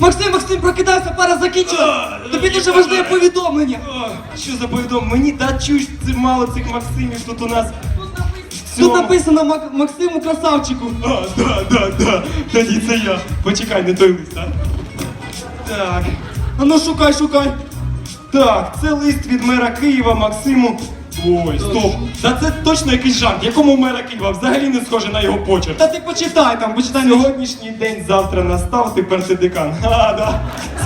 Максим, Максим, прокидайся, пара закінчила. Тобі дуже важливе повідомлення. Що за повідомлення? Мені да чуш це мало цих Максимів тут у нас. Тут написано Мак- Максиму красавчику. А, да, да, да. Тоді це я. Почекай, не той лист, а? Так. А ну шукай, шукай. Так, це лист від мера Києва Максиму. Ой, стоп. Та це точно якийсь жарт. Якому мера Києва взагалі не схоже на його почерк. Та ти почитай там, почитай. Сьогоднішній день завтра настав, тепер ти декан. А, да.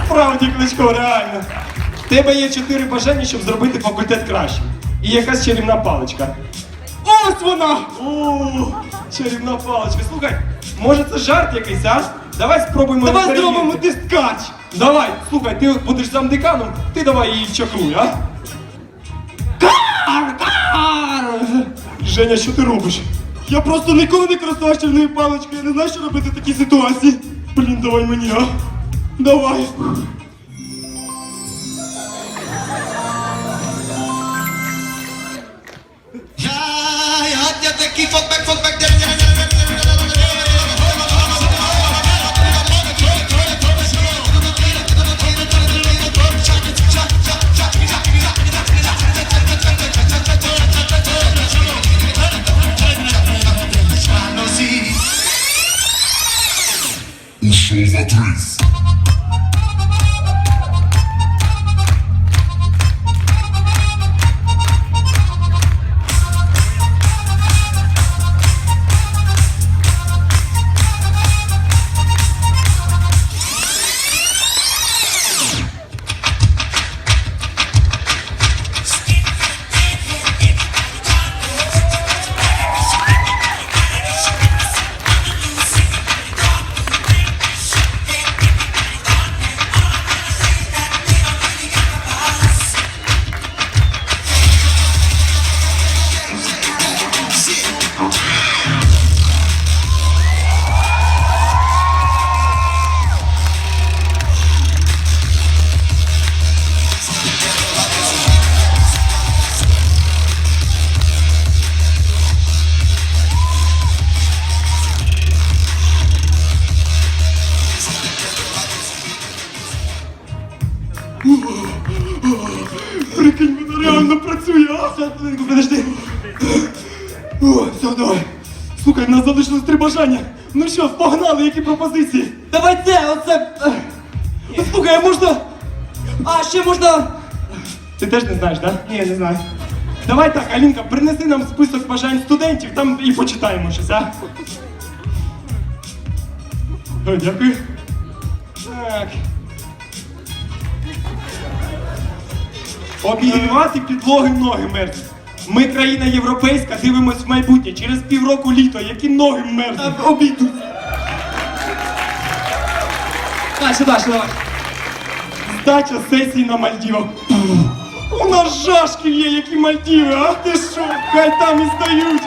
Справді, Кличко, реально. В тебе є чотири бажання, щоб зробити факультет кращим. І якась чарівна паличка. Ось вона! О, чарівна паличка. Слухай, може це жарт якийсь, а? Давай спробуємо. Давай зробимо дискач! Давай, слухай, ти будеш сам деканом, ти давай її чакруй, а? Женя, що ти робиш? Я просто ніколи не користувався чарівною паличкою, я не знаю, що робити в такій ситуації. Блін, давай мені, а? Давай. Погнали, які пропозиції? Давай це, оце. е, Слухай, можна. А, ще можна. Ти теж не знаєш, так? Ні, не знаю. Давай так, Алінка, принеси нам список бажань студентів, там і почитаємо щось, а? О, дякую. Так. Обігрівати підлоги ноги мерзнуть. Ми країна європейська, дивимось в майбутнє. Через півроку літо, які ноги мерзнуть. Обійдуть. А, сюди, сюди. Здача сесії на Мальдівах. У нас жашки є, які Мальдіви, а ти що? Хай там і здають.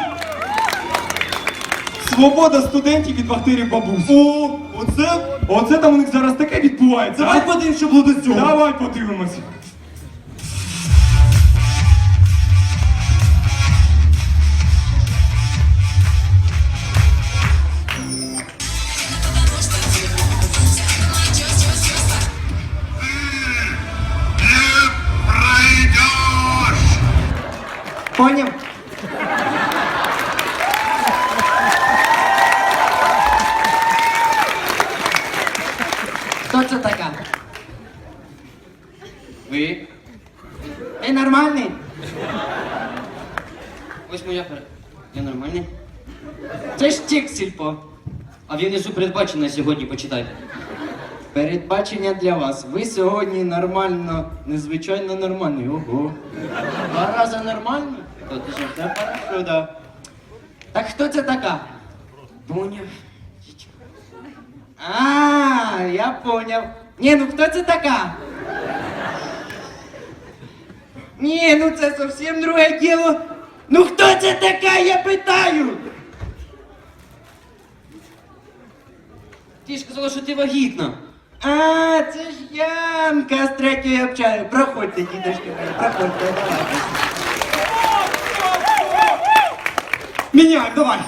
Свобода студентів від бактерій бабусь. О, оце, оце там у них зараз таке відбувається. Давай подивимося, що було до цього. Давай подивимось. Ви? Ти нормальний? Ось моя пер... Я нормальний? Це ж тік сільпо. А внизу передбачено сьогодні почитай. Передбачення для вас. Ви сьогодні нормально, незвичайно нормальний. Ого. Два рази нормально? То ти ж все хорошо, да. Так хто це така? Поняв. А, я поняв. Ні, ну хто це така? Ні, ну це зовсім друге діло. Ну хто це така, я питаю? Ти ж казала, що ти вагітна. А, це ж Янка з третьої общаги. Проходьте, дідочки, мої, проходьте. Міняй, давай!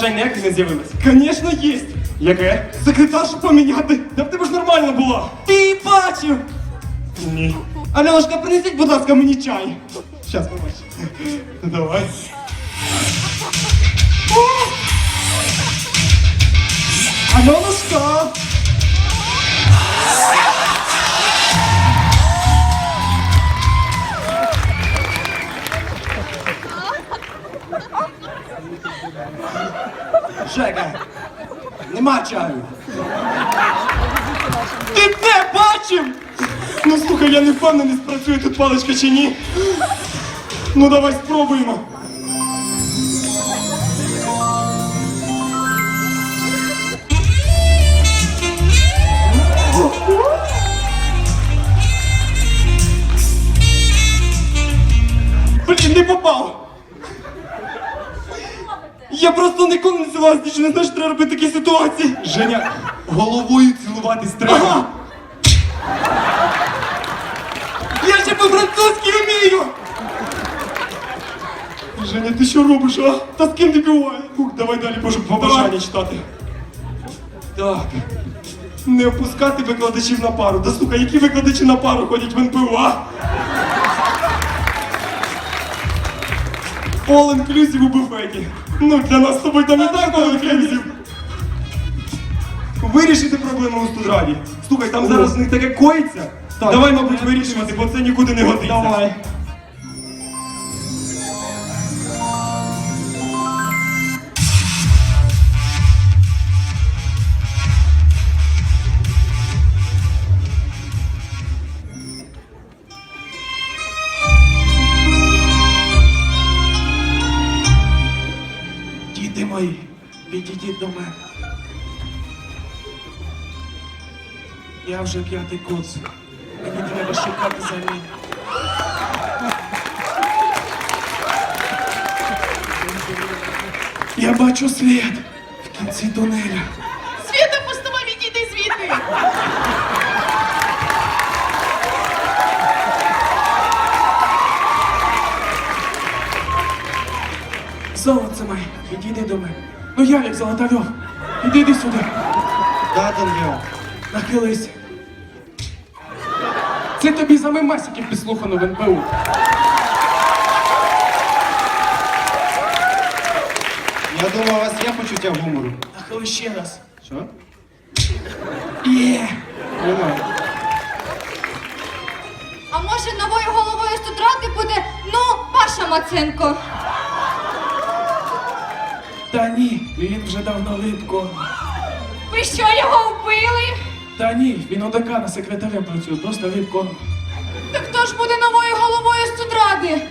Бажань ніяких не з'явилось? Звісно, є. Яке? Секретаршу поміняти. Та в тебе ж нормально було. Ти бачив! Ні. Альонушка, принесіть, будь ласка, мені чай. Щас, побач. Давай. Альонушка! Жека, нема чаю. Ти де бачив? Ну слухай, я не впевнений, спрацює тут паличка чи ні. Ну давай спробуємо. Блін, не попав. Я просто ніколи не цілувався, ти що не знаєш, що треба робити в такій ситуації. Женя, головою цілуватись треба. Ага. Я ще по-французьки вмію! Женя, ти що робиш, а? Та з ким ти буває? Фух, давай далі можу побажання читати. Так. Не опускати викладачів на пару. Да слухай, які викладачі на пару ходять в НПУ, а? All inclusive у буфеті. Ну, для нас з тобою там і так all inclusive. Вирішити проблему у студраді. Слухай, там зараз у них таке коїться. Так. Давай, мабуть, вирішувати, бо це нікуди не годиться. Давай. Підійдіть до мене. Я вже п'ятий курс. Мені треба шукати заміну. Я бачу світ в кінці тунеля. Світа пустова, відійди звідти! Золоце моє, підійди до мене. Ну Ярик Золотарьов, іди іди сюди. Да, Дон'я. Нахились. Це тобі за мемасиків підслухано в НПУ. Я думав, у вас є почуття гумору. Нахили ще раз. Що? Є. Немає. А може новою головою студради буде, ну, Паша Маценко? Та ні, він вже давно випко. Ви що, його вбили? Та ні, він у декана секретарем працює, просто випко. Так хто ж буде новою головою студради?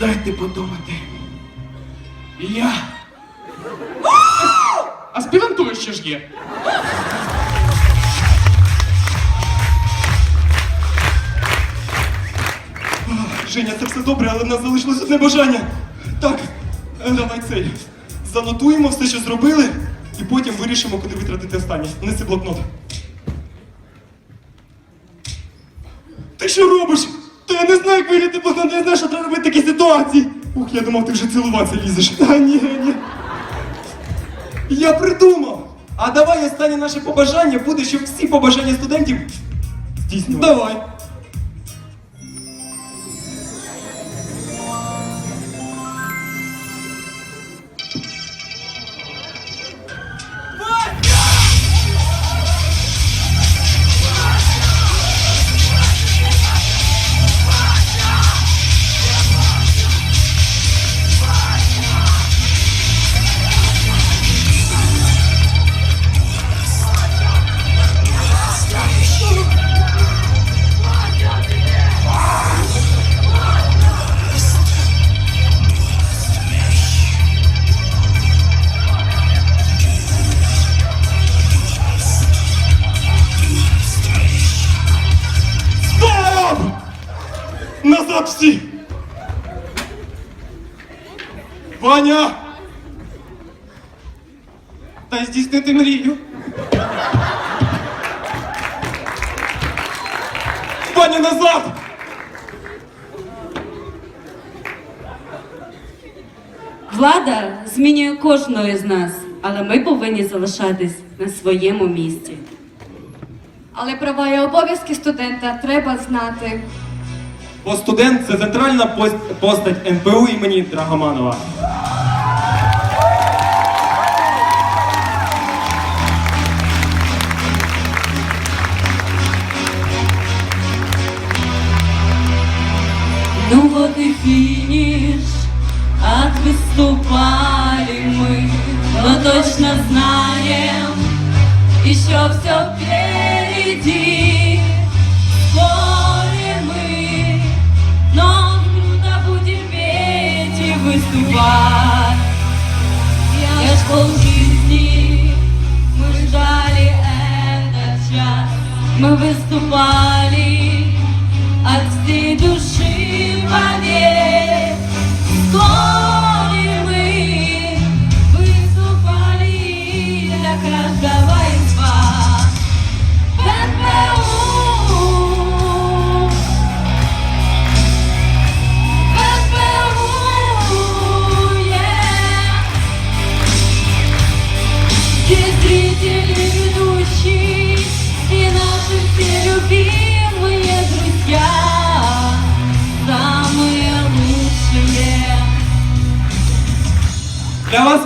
Дайте подумати. Я. Аспірантура ще ж є. Женя, це все добре, але в нас залишилось одне бажання. Так, давай цей. Занотуємо все, що зробили, і потім вирішимо, куди витратити останнє. Неси блокнот. Ти що робиш? Та я не знаю, як вигляди, бо я не знаю, що треба робити в такій ситуації. Ух, я думав, ти вже цілуватися лізеш. Та ні, ні. Я придумав. А давай останнє наше побажання буде, щоб всі побажання студентів Здійснювати. Давай. Назад всі! Ваня! Та здійснити мрію. Ваня, назад! Влада змінює кожного з нас, але ми повинні залишатись на своєму місці. Але права і обов'язки студента треба знати. Бо студент це центральна постать НПУ імені Драгоманова. Ну вот и финиш, отвыступали мы, но точно знаем, еще все впереди. выступать. Я ж полжизни, мы ждали этот час, мы выступали от всей души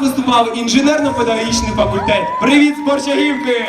Виступав інженерно-педагогічний факультет. Привіт, з Борщагівки!